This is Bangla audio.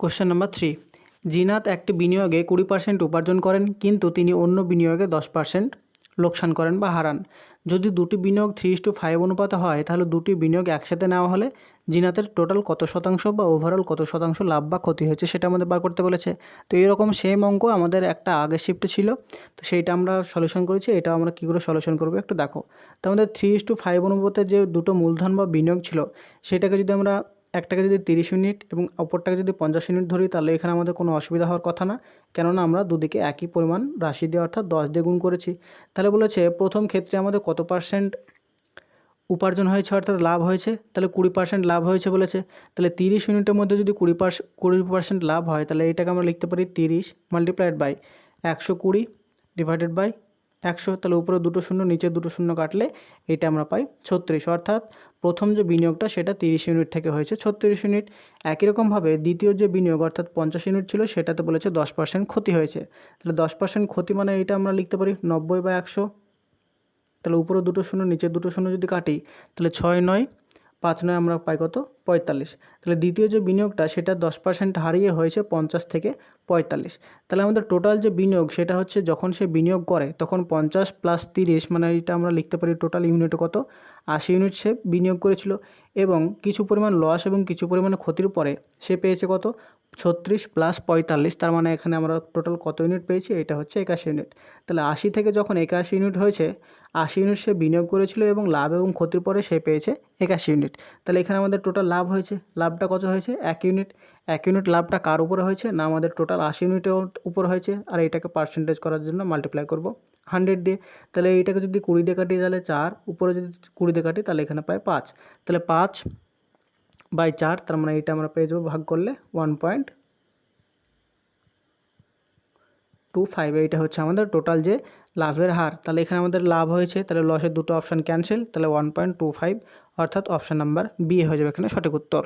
কোশ্চেন নাম্বার থ্রি জিনাত একটি বিনিয়োগে কুড়ি পার্সেন্ট উপার্জন করেন, কিন্তু তিনি অন্য বিনিয়োগে দশ পার্সেন্ট লোকসান করেন বা হারান। যদি দুটি বিনিয়োগ থ্রি টু ফাইভ অনুপাতে হয়, তাহলে দুটি বিনিয়োগ একসাথে নেওয়া হলে জিনাতের টোটাল কত শতাংশ বা ওভারঅল কত শতাংশ লাভ বা ক্ষতি হয়েছে সেটা আমাদের বার করতে বলেছে। তো এরকম সেম অঙ্ক আমাদের একটা আগের শিফটে ছিল, তো সেইটা আমরা সলিউশন করেছি এটা আমরা কী করে সলিউশন করব একটু দেখো। তো আমাদের থ্রি টু ফাইভ অনুপাতে যে দুটো মূলধন বা বিনিয়োগ ছিল, সেটাকে যদি আমরা একটাকে যদি তিরিশ ইউনিট এবং অপরটাকে যদি পঞ্চাশ ইউনিট ধরি, তাহলে এখানে আমাদের কোনো অসুবিধা হওয়ার কথা না। কেননা আমরা দুদিকে একই পরিমাণ রাশি দিয়ে অর্থাৎ দশ দিয়ে গুণ করেছি। তাহলে বলেছে প্রথম ক্ষেত্রে আমাদের কত পার্সেন্ট উপার্জন হয়েছে অর্থাৎ লাভ হয়েছে? তাহলে কুড়ি পার্সেন্ট লাভ হয়েছে বলেছে। তাহলে তিরিশ ইউনিটের মধ্যে যদি কুড়ি পার্সেন্ট কুড়ি পার্সেন্ট লাভ হয়, তাহলে এটাকে আমরা লিখতে পারি তিরিশ মাল্টিপ্লাইড বাই একশো কুড়ি ডিভাইডেড বাই একশো তাহলে উপরে দুটো শূন্য, নিচে দুটো শূন্য কাটলে এটা আমরা পাই ছত্রিশ। অর্থাৎ প্রথম যে বিনিয়োগটা সেটা তিরিশ ইউনিট থেকে হয়েছে ছত্রিশ ইউনিট। একই রকমভাবে দ্বিতীয় যে বিনিয়োগ, অর্থাৎ পঞ্চাশ ইউনিট ছিল, সেটাতে বলেছে দশ পার্সেন্ট ক্ষতি হয়েছে। তাহলে দশ পার্সেন্ট ক্ষতি মানে এটা আমরা লিখতে পারি নব্বই বা একশো। তাহলে উপরে দুটো শূন্য, নিচে দুটো শূন্য যদি কাটি, তাহলে ছয় নয় পাঁচ নয় আমরা পাই কত? পঁয়তাল্লিশ। তাহলে দ্বিতীয় যে বিনিয়োগটা, সেটা দশ পার্সেন্ট হারিয়ে হয়েছে পঞ্চাশ থেকে পঁয়তাল্লিশ। তাহলে আমাদের টোটাল যে বিনিয়োগ, সেটা হচ্ছে যখন সে বিনিয়োগ করে, তখন পঞ্চাশ প্লাস তিরিশ মানে এটা আমরা লিখতে পারি টোটাল ইউনিট কত? আশি ইউনিট সে বিনিয়োগ করেছিল এবং কিছু পরিমাণ লস এবং কিছু পরিমাণ ক্ষতির পরে সে পেয়েছে কত? ছত্রিশ প্লাস পঁয়তাল্লিশ, তার মানে এখানে আমরা টোটাল কত ইউনিট পেয়েছি? এটা হচ্ছে একাশি ইউনিট তাহলে আশি থেকে যখন একাশি ইউনিট হয়েছে, আশি ইউনিট সে বিনিয়োগ করেছিল এবং লাভ এবং ক্ষতির পরে সে পেয়েছে একাশি ইউনিট তাহলে এখানে আমাদের টোটাল লাভ হয়েছে। লাভটা কত হয়েছে? এক ইউনিট এক ইউনিট লাভটা কার উপরে হয়েছে? না, আমাদের টোটাল আশি ইউনিটের উপর হয়েছে। আর এইটাকে পার্সেন্টেজ করার জন্য মাল্টিপ্লাই করব হান্ড্রেড দিয়ে। তাহলে এইটাকে যদি কুড়ি দিয়ে কাটি, তাহলে চার। উপরে যদি কুড়ি দিয়ে কাটি, তাহলে এখানে পাই পাঁচ। তাহলে পাঁচ বাই চার, তার মানে এইটা আমরা পেয়ে যাব, ভাগ করলে ওয়ান পয়েন্ট টু ফাইভ এইটা হচ্ছে আমাদের টোটাল যে লাভের হার। তাহলে এখানে আমাদের লাভ হয়েছে, তাহলে লসের দুটো অপশান ক্যান্সেল তাহলে ওয়ান পয়েন্ট টু ফাইভ অর্থাৎ অপশান নাম্বার বি হয়ে যাবে এখানে সঠিক উত্তর।